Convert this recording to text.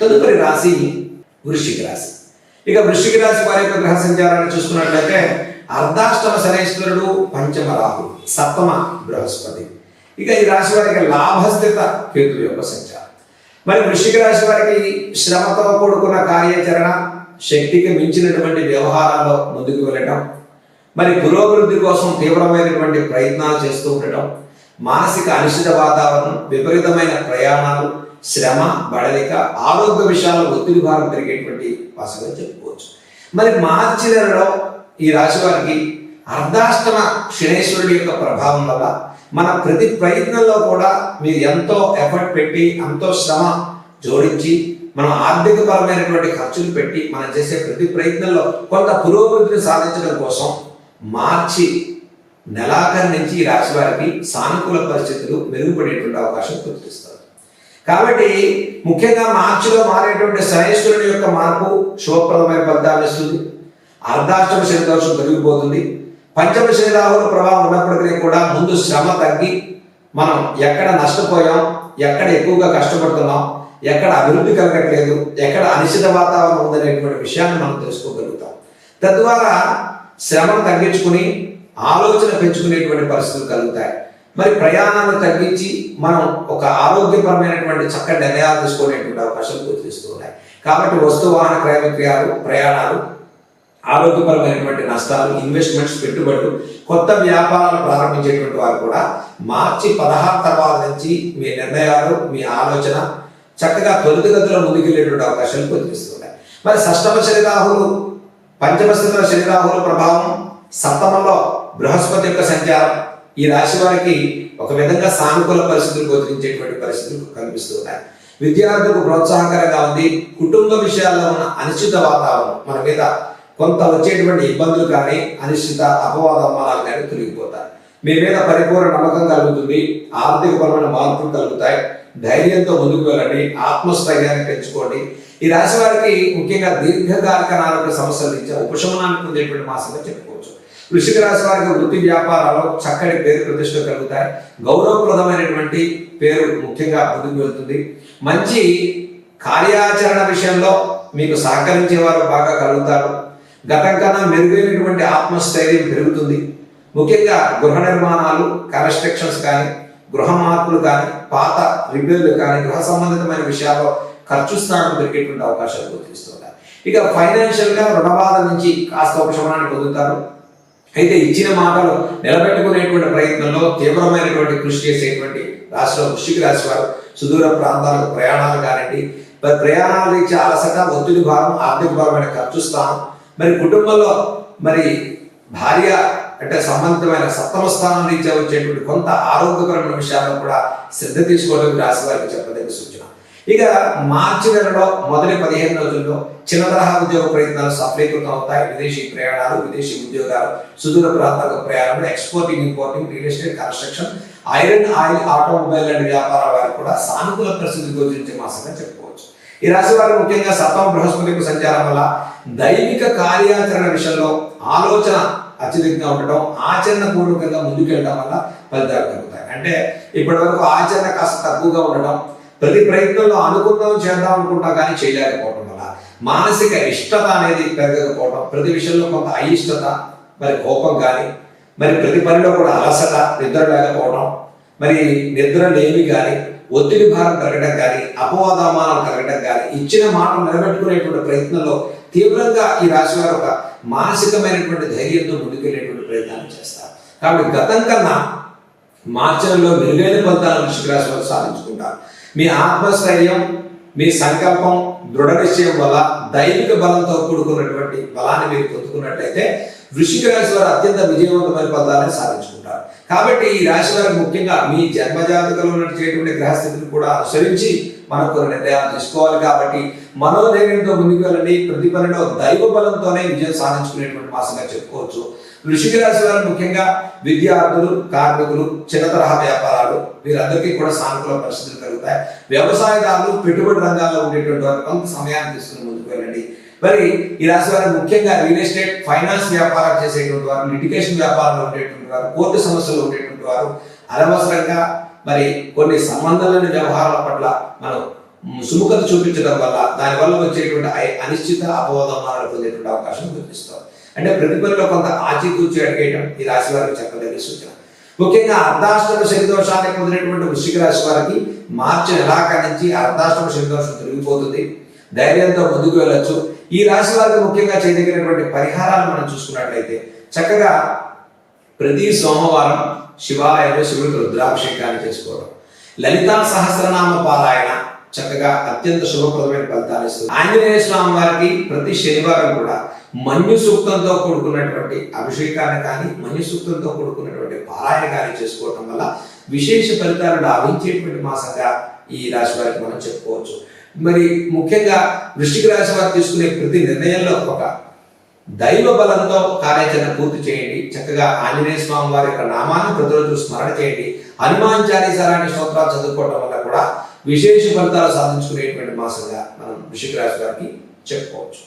తదుపరి రాశి వృశ్చిక రాశి. ఇక వృశ్చిక రాశి వారి యొక్క గ్రహ సంచారాన్ని చూసుకున్నట్లయితే అర్ధాష్టమ శనేశ్వరుడు పంచమ రాహు సప్తమ బృహస్పతి. ఇక ఈ రాశి వారికి లాభస్థిత కేతు యొక్క సంచారం. మరి వృశ్చిక రాశి వారికి శ్రమతో కూడుకున్న కార్యాచరణ శక్తికి మించినటువంటి వ్యవహారాల్లో ముందుకు వెళ్ళటం మరి పురోభివృద్ధి కోసం తీవ్రమైనటువంటి ప్రయత్నాలు చేస్తూ ఉండటం మానసిక అనిశ్చిత వాతావరణం విపరీతమైన ప్రయాణాలు శ్రమ బడలిక ఆరోగ్య విషయాల్లో ఒత్తిడి భారం పెరిగేటువంటి వాసగా చెప్పుకోవచ్చు. మరి మార్చి నెలలో ఈ రాశి వారికి అర్ధాష్టమ శనేశ్వరుడి యొక్క ప్రభావం వల్ల మన ప్రతి ప్రయత్నంలో కూడా మీరు ఎంతో ఎఫర్ట్ పెట్టి ఎంతో శ్రమ జోడించి మనం ఆర్థిక పరమైనటువంటి ఖర్చులు పెట్టి మనం చేసే ప్రతి ప్రయత్నంలో కొంత పురోగతిని సాధించడం కోసం మార్చి నెలాఖరు నుంచి ఈ రాశి వారికి సానుకూల పరిస్థితులు మెరుగుపడేటువంటి అవకాశం కల్పిస్తారు కాబట్టి ముఖ్యంగా మార్చిలో మారేటువంటి శనేశ్వరుని యొక్క మార్పు శుభప్రదమైన ఫలితాలు ఇస్తుంది. అర్ధాష్టమ శని దోషం పంచమ శని రాహుల ప్రభావం ఉన్నప్పటికీ కూడా ముందు శ్రమ తగ్గి మనం ఎక్కడ నష్టపోయాం ఎక్కడ ఎక్కువగా కష్టపడుతున్నాం ఎక్కడ అభివృద్ధి కలగట్లేదు ఎక్కడ అనిశ్చిత వాతావరణం ఉందనేటువంటి విషయాన్ని మనం తెలుసుకోగలుగుతాం. తద్వారా శ్రమను తగ్గించుకుని ఆలోచన పెంచుకునేటువంటి పరిస్థితులు కలుగుతాయి. మరి ప్రయాణాన్ని తగ్గించి మనం ఒక ఆరోగ్యపరమైనటువంటి చక్కటి నిర్ణయాలు తీసుకునేటువంటి అవకాశాలు గుర్తిస్తూ ఉన్నాయి. కాబట్టి వస్తు వాహన క్రయ విక్రయాలు ప్రయాణాలు ఆరోగ్యపరమైనటువంటి నష్టాలు ఇన్వెస్ట్మెంట్స్ పెట్టుబడులు కొత్త వ్యాపారాలు ప్రారంభించేటువంటి వారు కూడా మార్చి పదహారు తర్వాత నుంచి మీ నిర్ణయాలు మీ ఆలోచన చక్కగా త్వరితగతిలో ముందుకెళ్ళేటువంటి అవకాశాలు గుర్తిస్తున్నాయి మరి షష్టమ శనిరాహులు పంచమ స్థితిలో శనిరాహుల ప్రభావం సప్తమంలో బృహస్పతి యొక్క సంచారం ఈ రాశి వారికి ఒక విధంగా సానుకూల పరిస్థితులు గోచరించేటువంటి పరిస్థితులు కనిపిస్తున్నాయి విద్యార్థులకు ప్రోత్సాహకరంగా ఉంది. కుటుంబ విషయాల్లో ఉన్న అనిశ్చిత వాతావరణం మన మీద కొంత వచ్చేటువంటి ఇబ్బందులు కానీ అనిశ్చిత అపవాద అవమానాలు కానీ తొలగిపోతాయి. మీ మీద పరిపూర్ణ నమ్మకం కలుగుతుంది. ఆర్థికపరమైన మార్పులు కలుగుతాయి. ధైర్యంతో ముందుకు వెళ్ళండి. ఆత్మస్థైర్యాన్ని పెంచుకోండి. ఈ రాశి వారికి ముఖ్యంగా దీర్ఘకాలిక నాలుగు సమస్యల నుంచి ఉపశమనాన్ని పొందేటువంటి మాసంగా చెప్పుకోవచ్చు. వృషిక రాశి వారికి వృత్తి వ్యాపారాల్లో చక్కటి పేరు ప్రతిష్ట కలుగుతాయి. గౌరవప్రదమైనటువంటి పేరు ముఖ్యంగా ముందుకు వెళ్తుంది. మంచి కార్యాచరణ విషయంలో మీకు సహకరించే వారు బాగా కలుగుతారు. గతం కన్నా మెరుగైనటువంటి ఆత్మస్థైర్యం పెరుగుతుంది. ముఖ్యంగా గృహ నిర్మాణాలు కన్స్ట్రక్షన్స్ కానీ గృహ మార్పులు కానీ పాత రిపేర్లు కానీ గృహ సంబంధితమైన విషయాల్లో ఖర్చు స్థానం పెరిగేటువంటి అవకాశాలు గుర్తిస్తుంటారు ఇక ఫైనాన్షియల్గా రుణబాధ నుంచి కాస్త ఉపశమనాన్ని పొందుతారు. అయితే ఇచ్చిన మాటలు నిలబెట్టుకునేటువంటి ప్రయత్నంలో తీవ్రమైనటువంటి కృషి చేసేటువంటి రాష్ట్ర వృష్టికి రాశి వారు సుదూర ప్రాంతాలకు ప్రయాణాలు కానివ్వండి. మరి ప్రయాణాలు ఇచ్చే అలసట ఒత్తిడి భారం ఆర్థికపరమైన ఖర్చు స్థానం. మరి కుటుంబంలో మరి భార్య అంటే సంబంధితమైన సప్తమ స్థానం నుంచి వచ్చేటువంటి కొంత ఆరోగ్యపరమైన విషయాలను కూడా శ్రద్ధ తీసుకోవడం రాశి వారికి చెప్పదలుసు ఇక మార్చి నెలలో మొదటి పదిహేను రోజుల్లో చిన్న తరహా ఉద్యోగ ప్రయత్నాలు సఫలీకృతం అవుతాయి. విదేశీ ప్రయాణాలు విదేశీ ఉద్యోగాలు సుదూర ప్రాంతాలకు ప్రయాణం exporting importing real estate construction iron oil automobile లాంటి వ్యాపారాల వారికి కూడా సానుకూల పరిస్థితి గోచరించే మాసంగా చెప్పుకోవచ్చు. ఈ రాశి వారు ముఖ్యంగా సప్తమ బృహస్పతికి సంచారం వల్ల దైవిక కార్యాచరణ విషయంలో ఆలోచన అత్యధికంగా ఉండటం ఆచరణ పూర్వకంగా ముందుకెళ్ళడం వల్ల ఫలితాలు కలుగుతాయి. అంటే ఇప్పటి వరకు ఆచరణ కాస్త తక్కువగా ఉండటం ప్రతి ప్రయత్నంలో అనుకుందాం చేద్దాం అనుకుంటా కానీ చేయలేకపోవడం వల్ల మానసిక ఇష్టత అనేది పెరగకపోవడం ప్రతి విషయంలో కొంత అయిష్టత మరి కోపం కానీ మరి ప్రతి పనిలో కూడా అలసట నిద్ర లేకపోవడం మరి నిద్ర లేమి కానీ ఒత్తిడి భారం కలగడం కానీ అపవాదమానాలు కలగడం కానీ ఇచ్చిన మాట నిలబెట్టుకునేటువంటి ప్రయత్నంలో తీవ్రంగా ఈ రాశి వారు ఒక మానసికమైనటువంటి ధైర్యంతో ముందుకెళ్ళేటువంటి ప్రయత్నాలు చేస్తారు. కాబట్టి గతం కన్నా మార్చడంలో మెరుగైన ఫలితాలను వృషిక రాశి వారు సాధించుకుంటారు. మీ ఆత్మస్థైర్యం మీ సంకల్పం దృఢ నిశ్చయం వల్ల దైవిక బలంతో కూడుకున్నటువంటి బలాన్ని మీరు పొందుకున్నట్లయితే వృషిక రాశి వారు అత్యంత విజయవంతమైన ఫలితాలను సాధించుకుంటారు. కాబట్టి ఈ రాశి వారు ముఖ్యంగా మీ జన్మజాతకంలో ఉన్నటువంటి గ్రహస్థితిని కూడా అనుసరించి మనం కొన్ని నిర్ణయాలు తీసుకోవాలి. కాబట్టి మనోధైర్యంతో ముందుకు వెళ్ళండి. ప్రతి పనిలో దైవ బలంతోనే విజయం సాధించుకునేటువంటి మాసంగా చెప్పుకోవచ్చు. వృషిక రాశి వారు ముఖ్యంగా విద్యార్థులు కార్మికులు చిన్న తరహా వ్యాపారాలు వీరందరికీ కూడా సానుకూల పరిస్థితులు కలుగుతాయి. వ్యవసాయదారులు పెట్టుబడి రంగాల్లో ఉండేటువంటి వారు కొంత సమయాన్ని తీసుకుని ముందుకు వెళ్ళండి. మరి ఈ రాశి వారు ముఖ్యంగా రియల్ ఎస్టేట్ ఫైనాన్స్ వ్యాపారం చేసేటువంటి వారు లిటిగేషన్ వ్యాపారంలో ఉండేటువంటి వారు కోర్టు సమస్యలు ఉండేటువంటి వారు అనవసరంగా మరి కొన్ని సంబంధాలైన వ్యవహారాల పట్ల మనం సుముఖత చూపించడం వల్ల దానివల్ల వచ్చేటువంటి అనిశ్చిత అపవాదమానాలు పొందేటువంటి అవకాశం కనిపిస్తుంది. అంటే ప్రతిభలో కొంత ఆచితూచి అడిగేయడం ఈ రాశి వారికి చెప్పదగిన సూచన. ముఖ్యంగా అర్ధాష్టమ శనిదోషానికి పొందినటువంటి వృశ్చిక రాశి వారికి మార్చి నెలాఖరు నుంచి అర్ధాష్టమ శనిదోషం తొలగిపోతుంది. ధైర్యంతో ముందుకు వెళ్ళొచ్చు. ఈ రాశి వారికి ముఖ్యంగా చేయదగినటువంటి పరిహారాలు మనం చూసుకున్నట్లయితే చక్కగా ప్రతి సోమవారం శివాలయంలో శివుడికి రుద్రాభిషేకాన్ని చేసుకోవడం. లలితా సహస్రనామ పారాయణ చక్కగా అత్యంత శుభప్రదమైన ఫలితాలు ఇస్తుంది. ఆంజనేయ స్వామి వారికి ప్రతి శనివారం కూడా మన్యు సూక్తంతో కూడుకున్నటువంటి అభిషేకాన్ని కానీ మన్యు సూక్తంతో కూడుకున్నటువంటి పారాయణ కానీ చేసుకోవటం వల్ల విశేష ఫలితాలు లాభించేటువంటి మాసంగా ఈ రాశి వారికి మనం చెప్పుకోవచ్చు. మరి ముఖ్యంగా వృష్టిక రాశి వారు తీసుకునే ప్రతి నిర్ణయంలో ఒక దైవ బలంతో కార్యాచరణ పూర్తి చేయండి. చక్కగా ఆంజనేయ స్వామి వారి యొక్క నామాన్ని ప్రతిరోజు స్మరణ చేయండి. హనుమాన్ చాలీసారాన్ని స్తోత్రాలు చదువుకోవడం వల్ల కూడా విశేష ఫలితాలు సాధించుకునేటువంటి మాసంగా మనం వృషిక రాశి వారికి చెప్పుకోవచ్చు.